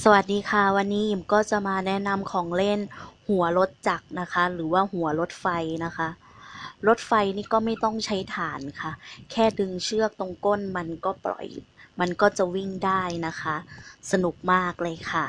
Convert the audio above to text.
สวัสดีค่ะ วันนี้ยิมก็จะมาแนะนำของเล่นหัวรถจักรนะคะ หรือว่าหัวรถไฟนะคะ รถไฟนี่ก็ไม่ต้องใช้ฐานค่ะ แค่ดึงเชือกตรงก้นมันก็ปล่อย มันก็จะวิ่งได้นะคะ สนุกมากเลยค่ะ